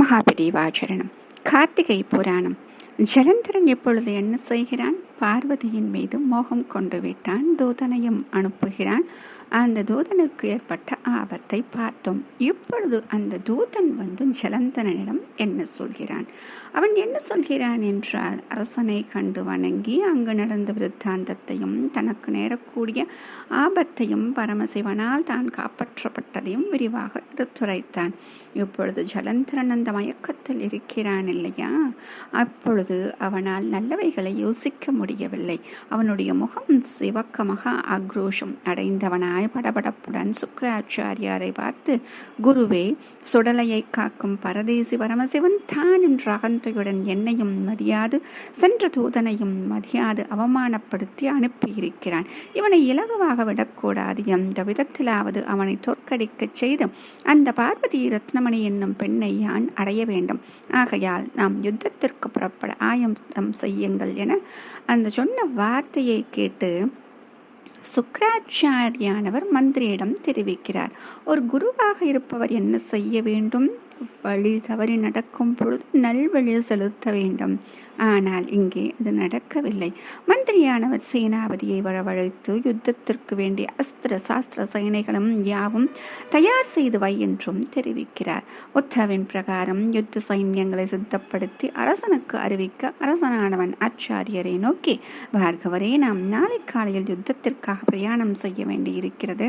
மகாபிரிவாச்சரணம் கார்த்திகை புராணம். ஜலந்தரன் இப்பொழுது என்ன செய்கிறான்? பார்வதியின் மீது மோகம் கொண்டு விட்டான். தூதனையும் அனுப்புகிறான். அந்த தூதனுக்கு ஏற்பட்ட ஆபத்தை பார்த்தோம். இப்பொழுது அந்த தூதன் வந்து ஜலந்தனனிடம் என்ன சொல்கிறான்? அவன் என்ன சொல்கிறான் என்றால் அரசனை கண்டு வணங்கி அங்கு நடந்த விருத்தாந்தத்தையும் தனக்கு நேரக்கூடிய ஆபத்தையும் பரமசிவனால் தான் காப்பாற்றப்பட்டதையும் விரிவாக எடுத்துரைத்தான். இப்பொழுது ஜலந்தரன் அந்த மயக்கத்தில் இருக்கிறான் இல்லையா? அப்பொழுது அவனால் நல்லவைகளை யோசிக்க முடியும். முடியவில்லை. அவனுடைய முகம் சிவக்க மகா ஆக்ரோஷம் அடைந்தவனாய் படபடப்புடன் சுக்கராச்சாரியாரை பார்த்து குருவே சுடலையை காக்கும் பரதேசி பரமசிவன் தான் என்ற அகந்தையுடன் என்னையும் மதியாது சென்ற தூதனையும் மதியாது அவமானப்படுத்தி அனுப்பியிருக்கிறான். இவனை இலகுவாக விடக்கூடாது. எந்த விதத்திலாவது அவனை தோற்கடிக்கச் செய்து அந்த பார்வதி ரத்னமணி என்னும் பெண்ணை யான் அடைய வேண்டும். ஆகையால் நாம் யுத்தத்திற்கு புறப்பட ஆயத்தம் செய்யுங்கள் என அந்த சொன்ன வார்த்தையை கேட்டு சுக்கராச்சாரியானவர் மந்திரியிடம் தெரிவிக்கிறார். ஒரு குருவாக இருப்பவர் என்ன செய்ய வேண்டும்? வழி தவறி நடக்கும் பொழுது நல்வழி செலுத்த வேண்டும். ஆனால் இங்கே அது நடக்கவில்லை. மந்திரியானவர் சேனாபதியை வரவழைத்து யுத்தத்திற்கு வேண்டிய அஸ்திர சாஸ்திர சேனைகளும் யாவும் தயார் செய்து வை என்றும் தெரிவிக்கிறார். உத்தரவின் பிரகாரம் யுத்த சைன்யங்களை சித்தப்படுத்தி அரசனுக்கு அறிவிக்க அரசனானவன் ஆச்சாரியரை நோக்கி பார்கவரே நாம் நாளை காலையில் யுத்தத்திற்காக பிரயாணம் செய்ய வேண்டியிருக்கிறது.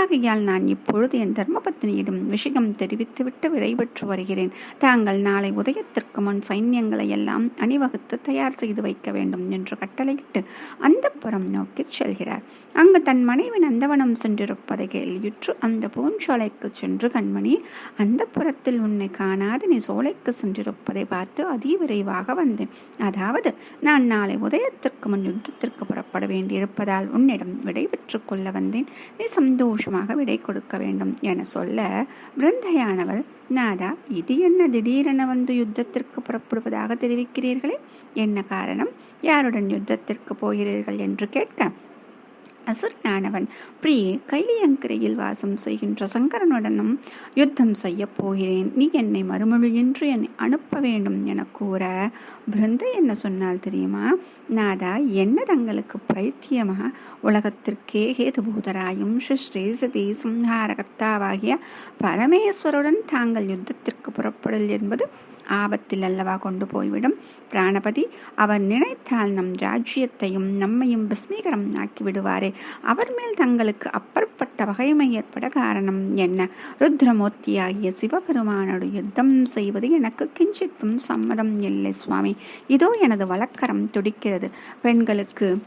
ஆகையால் நான் இப்பொழுது என் தர்மபத்தினியிடம் விஷயம் தெரிவித்துவிட்டு விரைவிட்டு வருகிறேன். தாங்கள் நாளை உதயத்திற்கு முன் சைன்யங்களை எல்லாம் அணிவகுத்து தயார் செய்து வைக்க வேண்டும் என்று கட்டளையிட்டு அந்த புறம் நோக்கி செல்கிறார். அங்கு தன் மனைவி நந்தவனம் சென்றிருப்பதை கேள்வியுற்று அந்த பூஞ்சோலைக்கு சென்று கண்மணி அந்த புறத்தில் உன்னை காணாது நீ சோலைக்கு சென்றிருப்பதை பார்த்து அதி விரைவாக வந்தேன். அதாவது நான் நாளை உதயத்திற்கு முன் யுத்தத்திற்கு புறப்பட வேண்டியிருப்பதால் உன்னிடம் விடை கொள்ள வந்தேன். நீ சந்தோஷமாக விடை கொடுக்க வேண்டும் என சொல்ல பிருந்தையானவர் நாதா இது என்ன திடீரென வந்து யுத்தத்திற்கு புறப்படுவதாக தெரிவிக்கிறீர்களே? என்ன காரணம்? யாருடன் யுத்தத்திற்கு போகிறீர்கள் என்று கேட்க அசுரனானவன் பிரியே கைலியங்கரையில் வாசம் செய்கின்ற சங்கரனுடனும் யுத்தம் செய்ய போகிறேன். நீ என்னை மறுமொழியின்றி என்னை அனுப்ப வேண்டும் என கூற பிருந்த என்ன சொன்னால் தெரியுமா? நாதா என்ன தங்களுக்கு பைத்தியமா? உலகத்திற்கே ஹேதுபூதராயும் ஸ்ரீ சதி சம்ஹாரகத்தாவாகிய பரமேஸ்வருடன் தாங்கள் யுத்தத்திற்கு புறப்படல் என்பது ஆபத்தில் அல்லவா கொண்டு போய்விடும் பிராணபதி அவர் நினைத்தால் நம் ராஜ்யத்தையும் நம்மையும் பஸ்மீகரம் ஆக்கி விடுவாரே அவர் மேல் தங்களுக்கு அப்பாற்பட்ட வகைமை ஏற்பட காரணம் என்ன? ருத்ரமூர்த்தியாகிய சிவபெருமானோடு யுத்தம் செய்வது எனக்கு கிஞ்சித்தும் சம்மதம் இல்லை சுவாமி. இதோ எனது வழக்கரம் துடிக்கிறது. பெண்களுக்கு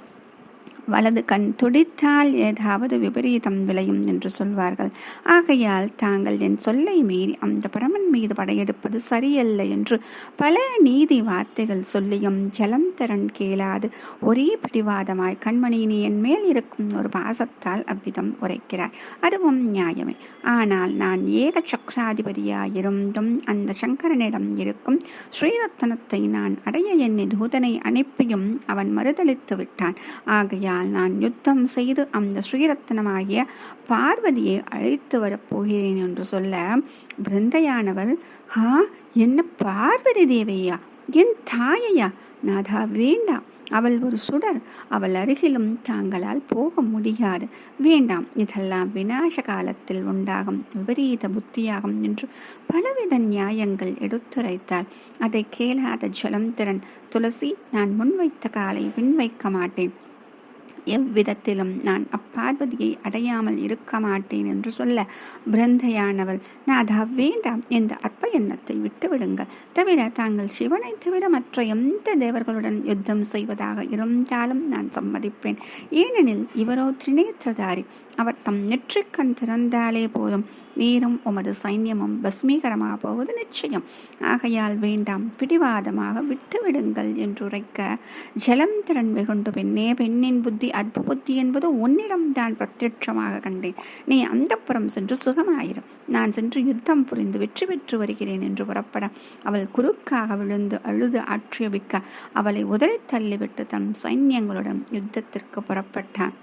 வலது கண் துடித்தால் ஏதாவது விபரீதம் விளையும் என்று சொல்வார்கள். ஆகையால் தாங்கள் என் சொல்லை மீறி அந்த பரமன் மீது படையெடுப்பது சரியல்ல என்று பல நீதி வார்த்தைகள் சொல்லியும் ஜலம் திறன் கேளாது ஒரே பிடிவாதமாய் கண்மணி நீ என் மேல் இருக்கும் ஒரு பாசத்தால் அவ்விதம் உரைக்கிறார் அதுவும் நியாயமே. ஆனால் நான் ஏக சக்கராதிபதியாயிருந்தும் அந்த சங்கரனிடம் இருக்கும் ஸ்ரீரத்தனத்தை நான் அடைய என்னை தூதனை அனுப்பியும் அவன் மறுதளித்து விட்டான். ஆகையால் நான் யுத்தம் செய்து அந்த ஸ்ரீரத்னமாகிய பார்வதியை அழைத்து வரப்போகிறேன் என்று சொல்ல பிருந்தையானவர் ஹா என்ன பார்வதி தேவையா? என் தாயையா? நாதா வேண்டாம் அவள் ஒரு சுடர். அவள் அருகிலும் தாங்களால் போக முடியாது. வேண்டாம். இதெல்லாம் விநாச காலத்தில் உண்டாகும் விபரீத புத்தியாகும் என்று பலவித நியாயங்கள் எடுத்துரைத்தாள். அதை கேளாத ஜலம் திறன். துளசி நான் முன்வைத்த காலை விண்வைக்க மாட்டேன். எவ்விதத்திலும் நான் அப்பார்வதியை அடையாமல் இருக்க மாட்டேன் என்று சொல்ல பிரந்தையானவள் நாதா வேண்டாம். இந்த அற்ப எண்ணத்தை விட்டுவிடுங்கள். தவிர தாங்கள் சிவனை தவிர மற்ற எந்த தேவர்களுடன் யுத்தம் செய்வதாக இருந்தாலும் நான் சம்மதிப்பேன். ஏனெனில் இவரோ திரிநேத்திரதாரி அவர் தம் நெற்றிக்கண் திறந்தாலே போதும். நீரும் உமது சைன்யமும் பஸ்மீகரமாக போவது நிச்சயம். ஆகையால் வேண்டாம் பிடிவாதமாக விட்டுவிடுங்கள் என்று உரைக்க ஜலம் திறன் வெகுண்டு பெண்ணே பெண்ணின் புத்தி அற்ப புத்தி என்பது உன்னிடம் தான் பிரத்யட்சமாக கண்டேன். நீ அந்த புறம் சென்று சுகமாயிரும் நான் சென்று யுத்தம் புரிந்து வெற்றி பெற்று வருகிறேன் என்று புறப்பட அவள் குறுக்காக விழுந்து அழுது ஆட்சேபிக்க அவளை உதறி தள்ளிவிட்டு தன் சைன்யங்களுடன் யுத்தத்திற்கு புறப்பட்டான்.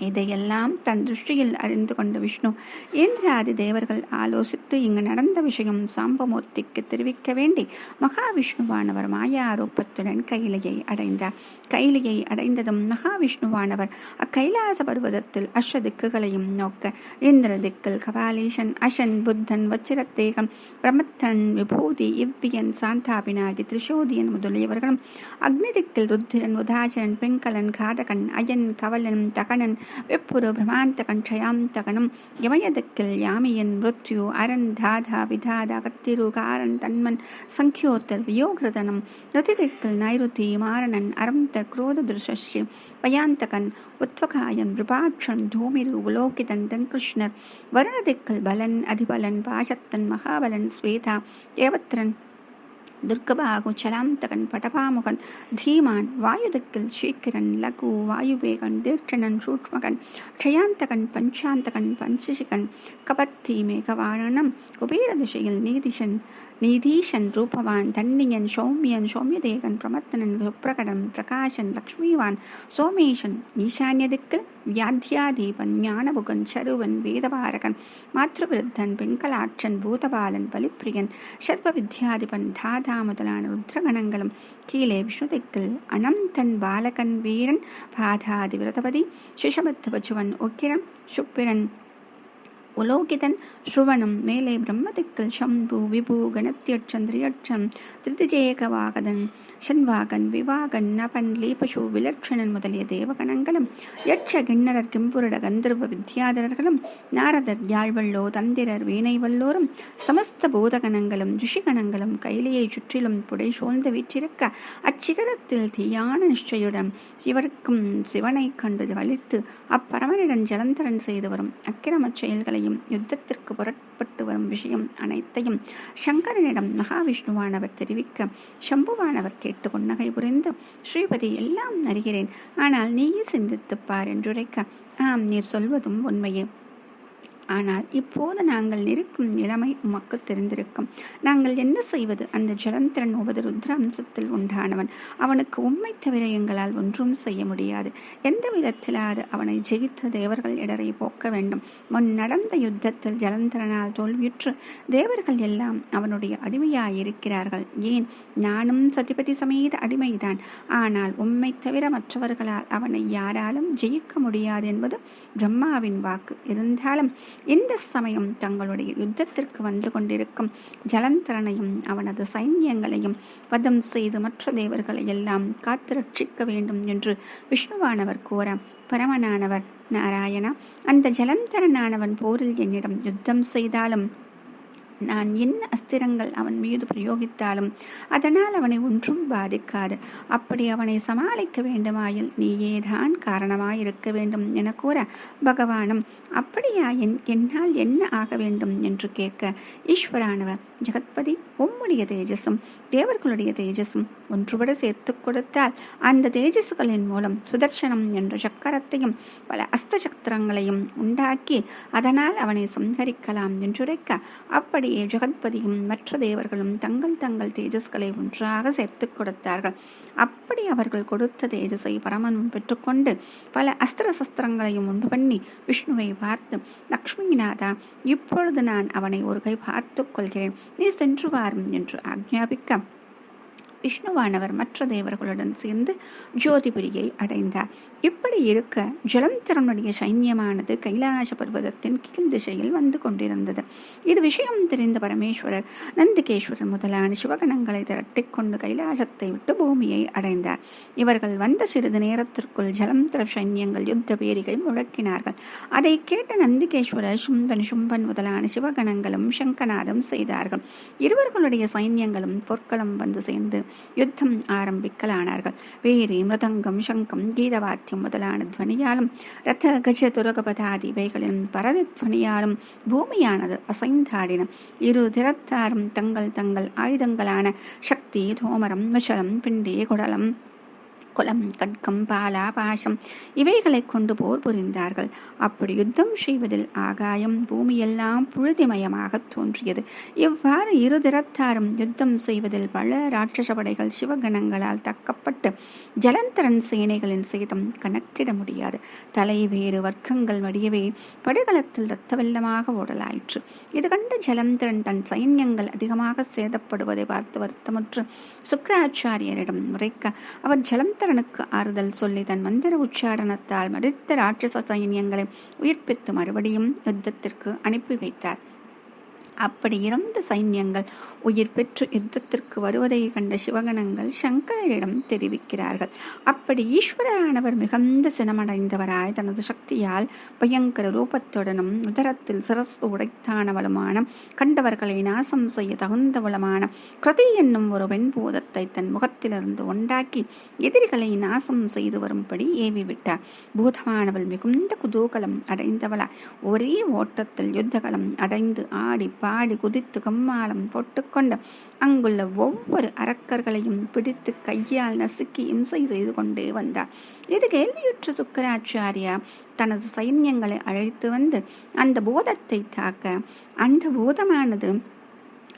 இதையெல்லாம் தன் திருஷ்டியில் அறிந்து கொண்ட விஷ்ணு. இந்திராதி தேவர்கள் ஆலோசித்து இங்கு நடந்த விஷயம் சாம்பமூர்த்திக்கு தெரிவிக்க வேண்டி மகாவிஷ்ணுவானவர் மாயா ரூபத்துடன் கைலையை அடைந்தார். கைலையை அடைந்ததும் மகாவிஷ்ணுவானவர் அக்கைலாச பர்வதத்தில் அஷ்ட திக்குகளையும் நோக்க இந்திர திக்கில் கபாலீஷன் அஷன் புத்தன் வச்சிரத்தேகம் பிரமத்தன் விபூதி இவ்வியன் சாந்தாபினாகி திரிசோதியன் முதலியவர்களும் அக்னி திக்கில் ருத்திரன் உதாசரன் பெண்கலன் காதகன் அயன் கவலன் தகனன் ्रमान्तकण् यामियन् मृत्यु अरन् धाधान् तन्मन् सङ्ख्योत्तर् व्ययोग्रदनम् ऋतिदिक्कल् नैरुति मारणन् अरन्तर् क्रोधदृशस्य पयान्तकन् उत्पयन् रुपाक्षन् धूमिवोकितन् दङ्कृष्णर् वरुणदिक्कल् बलन् अधिबलन् पाषत्तन् महाबलन् स्वेधा यन् துர்கபாகுச்சலாம் தகன் படபாமுகன் தீமான் வாயுதக்கில் சீக்கிரன் லகு வாயுவேகன் தீட்சணன் சூட்மகன் க்ஷயாந்தகன் பஞ்சாந்தகன் பஞ்சசிகன் கபத்தி மேகவாணனம் குபேர திசையில் நீதிஷன் நீதீஷன் ரூபவான் தன்னியன் சௌமியன் சௌமியதேகன் பிரமத்தனன் விப்ரகடன் பிரகாஷன் லக்ஷ்மிவான் சோமேஷன் ஈசான்ய திக்கில் வியாத்தியாதீபன் ஞானபுகன் சருவன் வேதபாரகன் மாத்ருவிருத்தன் பெங்கலாட்சன் பூதபாலன் பலிப்பிரியன் சர்வ வித்யாதிபன் தாதா முதலான ருத்ரகணங்களும். கீழே விஷ்ணுதிக்கில் அனந்தன் பாலகன் வீரன் பாதாதி விரதபதி சிஷபத்துவச்சுவன் உக்கிரன் சுப்பிரன் உலோகிதன் ஸ்ருவணம் மேலே பிரம்மதிக்கல் சம்பு விபு கணத்தியட்சந்திரியட்சம் திருதிஜேகவாகதன் ஷண்வாகன் விவாகன் நபன் லீபசு விலட்சணன் முதலிய தேவகணங்களும் யட்ச கிண்ணரர் கிம்புருட கந்தர்வ வித்யாதரர்களும் நாரதர் யாழ்வள்ளோ தந்திரர் வீணை வல்லோரும் சமஸ்த பூதகணங்களும் ரிஷிகணங்களும் கைலியை சுற்றிலும் புடை சூழ்ந்து வீற்றிருக்க அச்சிகரத்தில் தீயான நிச்சயுடன் இவருக்கும் சிவனை கண்டு வலித்து அப்பரமனிடம் ஜலந்தரன் செய்து வரும் அக்கிரமச் செயல்களை அனைத்தையும் யுத்தத்திற்கு புறப்பட்டு வரும் விஷயம் அனைத்தையும் சங்கரனிடம் மகாவிஷ்ணுவானவர் தெரிவிக்க சம்புவானவர் கேட்டு புன்னகை புரிந்து ஸ்ரீபதி எல்லாம் அறிகிறேன். ஆனால் நீயே சிந்தித்துப்பார் என்றுரைக்க ஆம் நீர் சொல்வதும் உண்மையே. ஆனால் இப்போது நாங்கள் நிற்கும் நிலைமை உமக்கு தெரிந்திருக்கும். நாங்கள் என்ன செய்வது? அந்த ஜலந்திரன் உபது ருத்ராம்சத்தில் உண்டானவன். அவனுக்கு உண்மை தவிர எங்களால் ஒன்றும் செய்ய முடியாது. எந்த விதத்திலாவது அவனை ஜெயித்த தேவர்கள் இடரை போக்க வேண்டும். முன் நடந்த யுத்தத்தில் ஜலந்திரனால் தோல்வியுற்று தேவர்கள் எல்லாம் அவனுடைய அடிமையாயிருக்கிறார்கள். ஏன்? நானும் சதிபதி சமேத அடிமைதான். ஆனால் உண்மை தவிர மற்றவர்களால் அவனை யாராலும் ஜெயிக்க முடியாது என்பது பிரம்மாவின் வாக்கு. இருந்தாலும் இந்த சமயம் தங்களுடைய யுத்தத்திற்கு வந்து கொண்டிருக்கும் ஜலந்தரனையும் அவனது சைன்யங்களையும் வதம் செய்து மற்ற தேவர்களை எல்லாம் காத்து ரட்சிக்க வேண்டும் என்று விஷ்ணுவானவர் கூற பரமனானவர் நாராயணா அந்த ஜலந்தரனானவன் போரில் என்னிடம் யுத்தம் செய்தாலும் நான் என்ன அஸ்திரங்கள் அவன் மீது பிரயோகித்தாலும் அதனால் அவனை ஒன்றும் பாதிக்காது. அப்படி அவனை சமாளிக்க வேண்டுமாயில் நீயேதான் காரணமாயிருக்க வேண்டும் என கூற பகவானும் அப்படியாயின் என்னால் என்ன ஆக வேண்டும்? என்று கேட்க ஈஸ்வரானவர் ஜெகத்பதி உம்முடைய தேஜஸும் தேவர்களுடைய தேஜஸும் ஒன்றுபட சேர்த்து கொடுத்தால் அந்த தேஜஸ்களின் மூலம் சுதர்சனம் என்ற சக்கரத்தையும் பல அஸ்த சக்கரங்களையும் உண்டாக்கி அதனால் அவனை சம்ஹரிக்கலாம் என்றுரைக்க அப்படி அப்படியே ஜெகத்பதியும் மற்ற தேவர்களும் தங்கள் தங்கள் தேஜஸ்களை ஒன்றாக சேர்த்து கொடுத்தார்கள். அப்படி அவர்கள் கொடுத்த தேஜஸை பரமன் பெற்றுக்கொண்டு பல அஸ்திர சஸ்திரங்களையும் உண்டு பண்ணி விஷ்ணுவை பார்த்து லக்ஷ்மிநாதா இப்பொழுது நான் அவனை ஒரு கை பார்த்து கொள்கிறேன். நீ சென்று வாரும் என்று ஆக்ஞாபிக்க விஷ்ணுவானவர் மற்ற தேவர்களுடன் சேர்ந்து ஜோதிபுரியை அடைந்தார். இப்படி இருக்க ஜலந்தரனுடைய சைன்யமானது கைலாச பர்வதத்தின் கீழ் திசையில் வந்து கொண்டிருந்தது. இது விஷயம் தெரிந்த பரமேஸ்வரர் நந்திகேஸ்வரர் முதலான சிவகணங்களை திரட்டிக்கொண்டு கைலாசத்தை விட்டு பூமியை அடைந்தார். இவர்கள் வந்த சிறிது நேரத்திற்குள் ஜலந்தர சைன்யங்கள் யுத்த பேரிகை முழக்கினார்கள். அதை கேட்ட நந்திகேஸ்வரர் சும்பன் சும்பன் முதலான சிவகணங்களும் சங்கநாதம் செய்தார்கள். இருவர்களுடைய சைன்யங்களும் பொற்களும் வந்து சேர்ந்து யுத்தம் ஆரம்பிக்கலானார்கள். வேரி மிருதங்கம் சங்கம் கீதவாத்தியம் முதலான துவனியாலும் ரத்த கஜ துரகபதாதி இவைகளின் பரதத்வனியாலும் பூமியானது அசைந்தாடின இரு திறத்தாரும் தங்கள் தங்கள் ஆயுதங்களான சக்தி தோமரம் விஷலம் பிண்டி குடலம் குலம் கட்கம் பாலா பாசம் இவைகளை கொண்டு போர் புரிந்தார்கள். அப்படி யுத்தம் செய்வதில் ஆகாயம் பூமியெல்லாம் புழுதிமயமாக தோன்றியது. இவ்வாறு இரு திறத்தாரும் யுத்தம் செய்வதில் பல ராட்சச படைகள் சிவகணங்களால் தக்கப்பட்டு ஜலந்தரன் சேனைகளின் சேதம் கணக்கிட முடியாது. தலை வேறு வர்க்கங்கள் வடியவே படுகளத்தில் இரத்த வெள்ளமாக ஓடலாயிற்று. இது கண்டு ஜலந்தரன் தன் சைன்யங்கள் அதிகமாக சேதப்படுவதை பார்த்து வருத்தமுற்று சுக்கராச்சாரியரிடம் முறைக்க அவர் ஜலம் சமுத்திரனுக்கு ஆறுதல் சொல்லி தன் மந்திர உச்சாரணத்தால் மறித்த ராட்சச சைன்யங்களை உயிர்ப்பித்து மறுபடியும் யுத்தத்திற்கு அனுப்பி வைத்தார். அப்படி இறந்த சைன்யங்கள் உயிர் பெற்று யுத்தத்திற்கு வருவதை கண்ட சிவகணங்கள் சங்கரரிடம் தெரிவிக்கிறார்கள். அப்படி ஈஸ்வரரானவர் மிகுந்த சினமடைந்தவராய் தனது சக்தியால் பயங்கர ரூபத்துடனும் உதரத்தில் சிரசு உடைத்தானவளுமான கண்டவர்களை நாசம் செய்ய தகுந்தவளுமான கிருதி என்னும் ஒரு வெண்பூதத்தை தன் முகத்திலிருந்து உண்டாக்கி எதிரிகளை நாசம் செய்து வரும்படி ஏவிவிட்டார். பூதமானவள் மிகுந்த குதூகலம் அடைந்தவளாய் ஒரே ஓட்டத்தில் யுத்தகலம் அடைந்து ஆடி பாடி குதித்து கம்மாளம் போட்டுக்கொண்டு அங்குள்ள ஒவ்வொரு அரக்கர்களையும் பிடித்து கையால் நசுக்கி இம்சை செய்து கொண்டே வந்தார். இது கேள்வியுற்ற சுக்கராச்சாரியா தனது சைன்யங்களை அழைத்து வந்து அந்த பூதத்தை தாக்க அந்த பூதமானது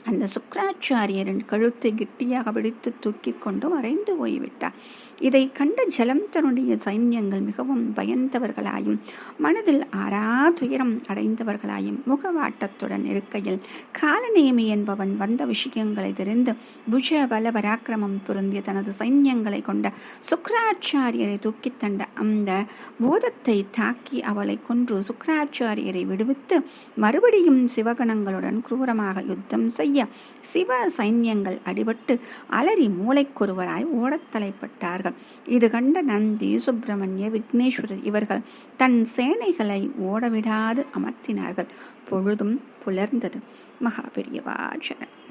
அந்த சுக்கராச்சாரியரின் கழுத்தை கிட்டியாக பிடித்து தூக்கி கொண்டு மறைந்து போய்விட்டார். இதை கண்ட ஜலம் தன்னுடைய சைன்யங்கள் மிகவும் பயந்தவர்களாயும் மனதில் ஆறா துயரம் அடைந்தவர்களாயும் முகவாட்டத்துடன் இருக்கையில் காலநேமி என்பவன் வந்த விஷயங்களை தெரிந்து புஜ பல பராக்கிரமம் பொருந்திய தனது சைன்யங்களை கொண்ட சுக்கராச்சாரியரை தூக்கி தண்ட அந்த பூதத்தை தாக்கி அவளை கொன்று சுக்கராச்சாரியரை விடுவித்து மறுபடியும் சிவகணங்களுடன் குரூரமாக யுத்தம் செய்ய சிவ சைன்யங்கள் அடிபட்டு அலறி மூளைக்கொருவராய் ஓடத் தலைப்பட்டார்கள் இது கண்ட நந்தி சுப்பிரமணிய விக்னேஸ்வரர் இவர்கள் தன் சேனைகளை ஓடவிடாது அமர்த்தினார்கள். பொழுதும் புலர்ந்தது. மகாபெரியவாச்சரன்